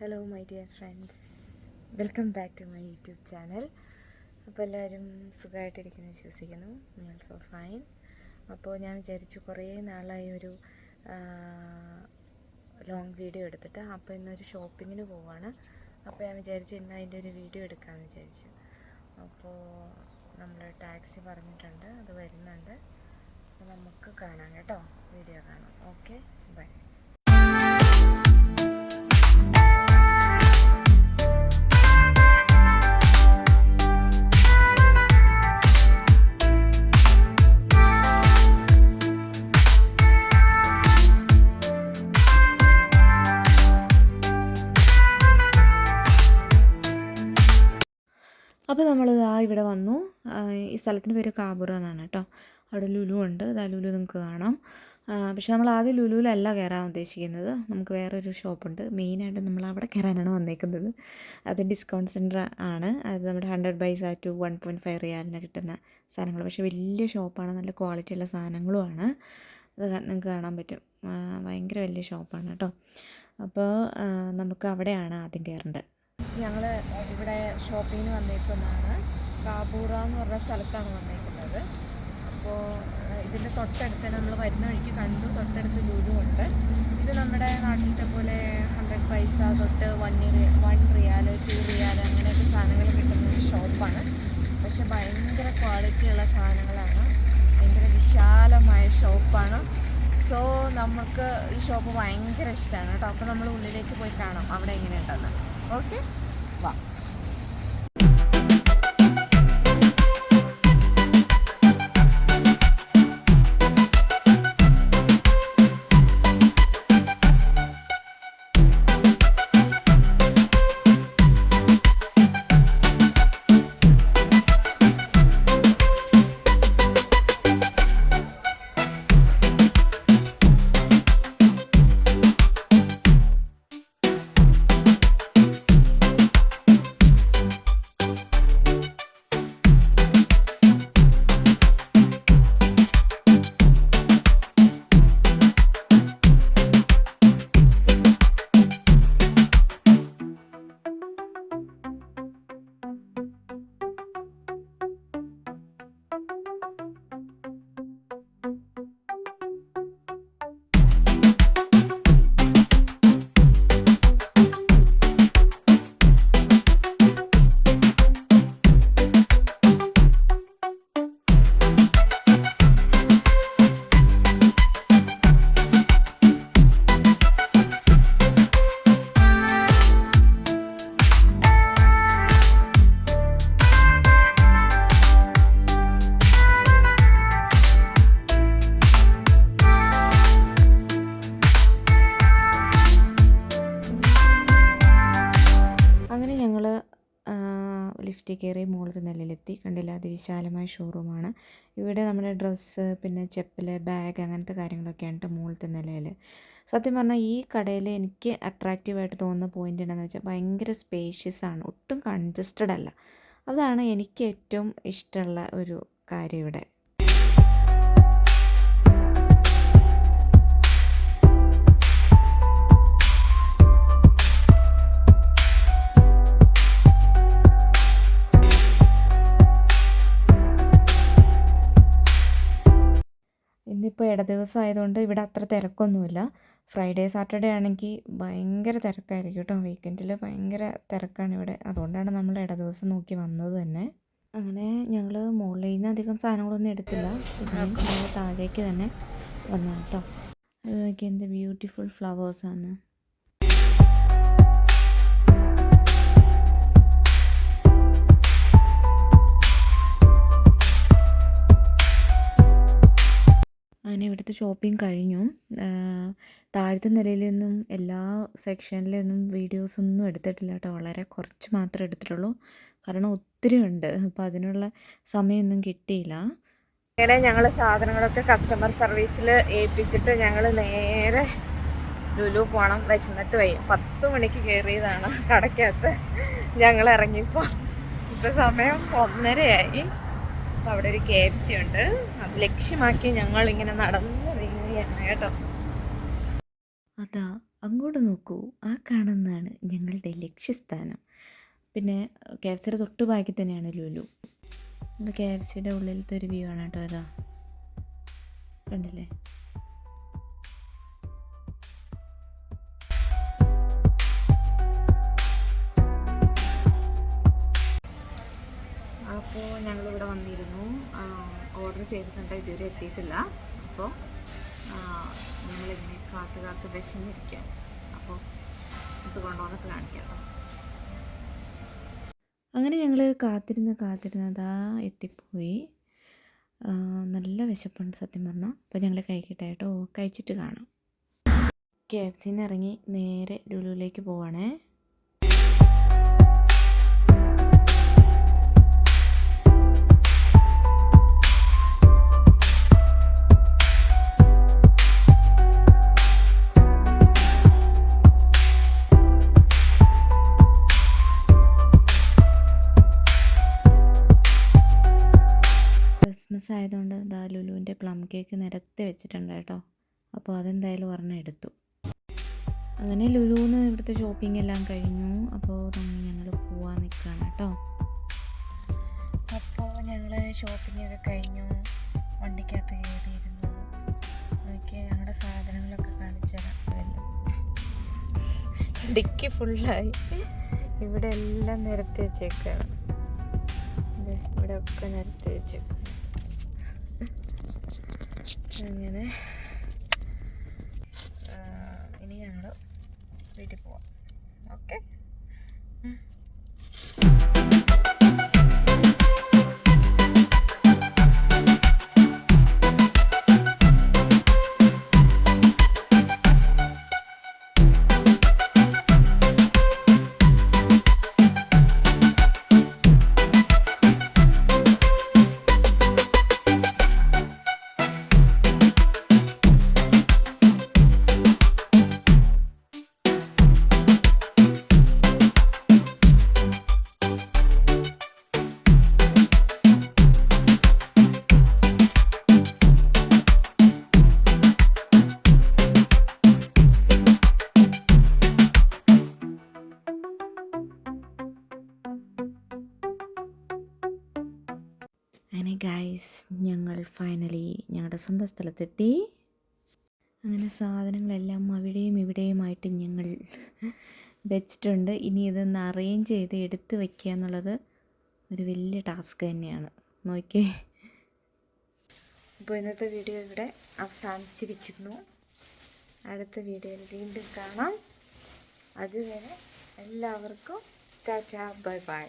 Hello my dear friends welcome back to my YouTube channel അപ്പോൾ എല്ലാവരും സുഖമായിട്ടിരിക്കുന്നു വിശ്വസിക്കുന്നു. മീ ഓൾസോ ഫൈൻ അപ്പോൾ ഞാൻ വിചാരിച്ചു കുറേ നാളായി ഒരു ലോങ് വീഡിയോ എടുത്തിട്ട് അപ്പോൾ ഇന്നൊരു ഷോപ്പിങ്ങിന് പോവാണ്. അപ്പോൾ ഞാൻ വിചാരിച്ചു ഇന്ന് അതിന്റെ ഒരു വീഡിയോ എടുക്കാമെന്ന് വിചാരിച്ചു. അപ്പോൾ നമ്മൾ ടാക്സി പറഞ്ഞിട്ടുണ്ട് അത് വരുന്നുണ്ട്. നമുക്ക് കാണാം കേട്ടോ വീഡിയോ കാണാം. ഓക്കെ ബൈ അപ്പോൾ നമ്മൾ ആ ഇവിടെ വന്നു. ഈ സ്ഥലത്തിന്റെ പേര് കാബൂർ എന്നാണ് കേട്ടോ. അവിടെ ലുലു ഉണ്ട്. ഇതാ ലുലു നിങ്ങൾക്ക് കാണാം. പക്ഷേ നമ്മൾ ആദ്യം ലുലുവിലല്ല കയറാൻ ഉദ്ദേശിക്കുന്നത്. നമുക്ക് വേറൊരു ഷോപ്പുണ്ട്. മെയിനായിട്ട് നമ്മൾ അവിടെ കയറാനാണ് വന്നേക്കുന്നത്. അത് ഡിസ്കൗണ്ട് സെന്റർ ആണ്. അത് നമ്മുടെ ഹൺഡ്രഡ് ബൈസ് ആ ടു വൺ പോയിന്റ് ഫൈവ് റിയാലിന് കിട്ടുന്ന സാധനങ്ങൾ. പക്ഷേ വലിയ ഷോപ്പാണ്. നല്ല ക്വാളിറ്റി ഉള്ള സാധനങ്ങളുമാണ് അത് നിങ്ങൾക്ക് കാണാൻ പറ്റും. ഭയങ്കര വലിയ ഷോപ്പാണ് കേട്ടോ. അപ്പോൾ നമുക്ക് അവിടെയാണ് ആദ്യം കയറേണ്ടത്. ഞങ്ങൾ ഇവിടെ ഷോപ്പിങ്ങിന് വന്നേക്കുന്നതാണ്. കാബൂറ എന്ന് പറഞ്ഞ സ്ഥലത്താണ് വന്നേക്കുന്നത്. അപ്പോൾ ഇതിന്റെ തൊട്ടടുത്ത് നമ്മൾ വരുന്ന വഴിക്ക് കണ്ടു. തൊട്ടടുത്ത് ലൂലുമുണ്ട് ഇത് നമ്മുടെ നാട്ടിലത്തെ പോലെ ഹൺഡ്രഡ് പൈസ തൊട്ട് വൺ വൺ റിയാൽ ടു റിയാൽ അങ്ങനെയൊക്കെ സാധനങ്ങൾ കിട്ടുന്ന ഒരു ഷോപ്പാണ്. പക്ഷെ ഭയങ്കര ക്വാളിറ്റിയുള്ള സാധനങ്ങളാണ്. ഭയങ്കര വിശാലമായ ഷോപ്പാണ്. സോ നമുക്ക് ഈ ഷോപ്പ് ഭയങ്കര ഇഷ്ടമാണ് കേട്ടോ. അപ്പോൾ നമ്മൾ ഉള്ളിലേക്ക് പോയി കാണാം. അവിടെ എങ്ങനെയുണ്ടെന്ന്. ഓക്കെ? വാ ലിഫ്റ്റിൽ കയറി മുകളിലത്തെ നിലയിലെത്തി. കണ്ടില്ല അതിവിശാലമായ ഷോറൂമാണ്. ഇവിടെ നമ്മുടെ ഡ്രസ്സ് പിന്നെ ചെപ്പൽ ബാഗ് അങ്ങനത്തെ കാര്യങ്ങളൊക്കെയാണ് കേട്ടോ മുകളിലത്തെ നിലയിൽ. സത്യം പറഞ്ഞാൽ ഈ കടയിൽ എനിക്ക് അട്രാക്റ്റീവായിട്ട് തോന്നുന്ന പോയിന്റ് എന്താണെന്ന് വെച്ചാൽ ഭയങ്കര സ്പേഷ്യസ് ആണ്. ഒട്ടും കൺജസ്റ്റഡ് അല്ല. അതാണ് എനിക്ക് ഏറ്റവും ഇഷ്ടമുള്ള ഒരു കാര്യം ഇവിടെ. ഇന്നിപ്പോൾ ഇട ദിവസം ആയതുകൊണ്ട് ഇവിടെ അത്ര തിരക്കൊന്നുമില്ല. ഫ്രൈഡേ സാറ്റർഡേ ആണെങ്കിൽ ഭയങ്കര തിരക്കായിരിക്കും കേട്ടോ. വീക്കെൻഡിൽ ഭയങ്കര തിരക്കാണ് ഇവിടെ. അതുകൊണ്ടാണ് നമ്മൾ ഇട ദിവസം നോക്കി വന്നത് തന്നെ. അങ്ങനെ ഞങ്ങൾ മുകളിൽ നിന്ന് അധികം സാധനങ്ങളൊന്നും എടുത്തില്ല. പിന്നെ താഴേക്ക് തന്നെ വന്നു കേട്ടോ. അതൊക്കെ എന്ത് ബ്യൂട്ടിഫുൾ ഫ്ലവേഴ്സാണ് അങ്ങനെ ഷോപ്പിംഗ് കഴിഞ്ഞു. താഴത്തെ നിലയിലൊന്നും എല്ലാ സെക്ഷനിലൊന്നും വീഡിയോസൊന്നും എടുത്തിട്ടില്ല കേട്ടോ. വളരെ കുറച്ച് മാത്രമേ എടുത്തിട്ടുള്ളൂ. കാരണം ഒത്തിരി ഉണ്ട്. അപ്പോൾ അതിനുള്ള സമയമൊന്നും കിട്ടിയില്ല. അങ്ങനെ ഞങ്ങൾ സാധനങ്ങളൊക്കെ കസ്റ്റമർ സർവീസിൽ ഏൽപ്പിച്ചിട്ട് ഞങ്ങൾ നേരെ ലുലു പോകണം വിശന്നിട്ട് പോയി പത്ത് മണിക്ക് കയറിയതാണ് കടയ്ക്കകത്ത് ഞങ്ങൾ ഇറങ്ങിയപ്പോൾ ഇപ്പോൾ സമയം ഒന്നരയായി. അപ്പോൾ അവിടെ ഒരു കെ എഫ് സി ഉണ്ട്. അത് ലക്ഷ്യമാക്കി ഞങ്ങളിങ്ങനെ നടന്നു കേട്ടോ. അതാ അങ്ങോട്ട് നോക്കൂ. ആ കാണുന്നതാണ് ഞങ്ങളുടെ ലക്ഷ്യസ്ഥാനം. പിന്നെ കെ എഫ് സിയുടെ തൊട്ട് ബാക്കി തന്നെയാണ് ലുലു. കെ എഫ് സിയുടെ ഉള്ളിലത്തെ ഒരു വ്യൂ ആണ് കേട്ടോ അതാ. കണ്ടില്ലേ? അപ്പോൾ ഞങ്ങളിവിടെ വന്നിരുന്നു. ഓർഡർ ചെയ്തിട്ടുണ്ട്. ഇതുവരെ എത്തിയിട്ടില്ല. അപ്പോൾ ഞങ്ങളിങ്ങനെ കാത്ത് കാത്ത് വിശന്നിരിക്കാം അപ്പോൾ ഇത് കൊണ്ടുവന്നിട്ട് കാണിക്കാം. അങ്ങനെ ഞങ്ങൾ കാത്തിരുന്ന് കാത്തിരുന്നതാ എത്തിപ്പോയി. നല്ല വിശപ്പുണ്ട് സത്യം പറഞ്ഞാൽ അപ്പോൾ ഞങ്ങൾ കഴിക്കട്ടെ കേട്ടോ. കഴിച്ചിട്ട് കാണാം. കെ എഫ് സിന്ന് ഇറങ്ങി നേരെ ലുലുവിലേക്ക് പോവാണേ. ക്രിസ്മസ് ആയതുകൊണ്ട് ദാ ലുലുവിന്റെ പ്ലം കേക്ക് നിരത്തി വെച്ചിട്ടുണ്ട് കേട്ടോ. അപ്പോൾ അതെന്തായാലും ഒരെണ്ണം എടുത്തു. അങ്ങനെ ലുലുന്ന് ഇവിടുത്തെ ഷോപ്പിംഗ് എല്ലാം കഴിഞ്ഞു. അപ്പോൾ ഞങ്ങൾ പോവാൻ നിൽക്കുകയാണ് കേട്ടോ. അപ്പോൾ ഞങ്ങൾ ഷോപ്പിംഗ് ഒക്കെ കഴിഞ്ഞു. വണ്ടിക്കകത്ത് കയറിയിരുന്നു. നോക്കിയാൽ ഞങ്ങളുടെ സാധനങ്ങളൊക്കെ കാണിച്ചതാണ് ഡിക്കി ഫുള്ളായി ഇവിടെ എല്ലാം നിരത്തി വെച്ചേക്കാണ്. ഇവിടെ ഒക്കെ നിരത്തി വെച്ചേക്കും അങ്ങനെ. ഇനി ഞങ്ങൾ വീട്ടിൽ പോവാം. ഓക്കെ? അങ്ങനെ ഗായ്സ് ഞങ്ങൾ ഫൈനലി ഞങ്ങളുടെ സ്വന്തം സ്ഥലത്തെത്തി. അങ്ങനെ സാധനങ്ങളെല്ലാം അവിടെയും ഇവിടെയുമായിട്ട് ഞങ്ങൾ വെച്ചിട്ടുണ്ട്. ഇനി ഇതൊന്ന് അറേഞ്ച് ചെയ്ത് എടുത്ത് വയ്ക്കുക എന്നുള്ളത് ഒരു വലിയ ടാസ്ക് തന്നെയാണ്. നോക്കിയേ. അപ്പോൾ ഇന്നത്തെ വീഡിയോ ഇവിടെ അവസാനിച്ചിരിക്കുന്നു. അടുത്ത വീഡിയോയിൽ വീണ്ടും കാണാം. അതുവരെ എല്ലാവർക്കും ടാറ്റാ ബൈ ബൈ.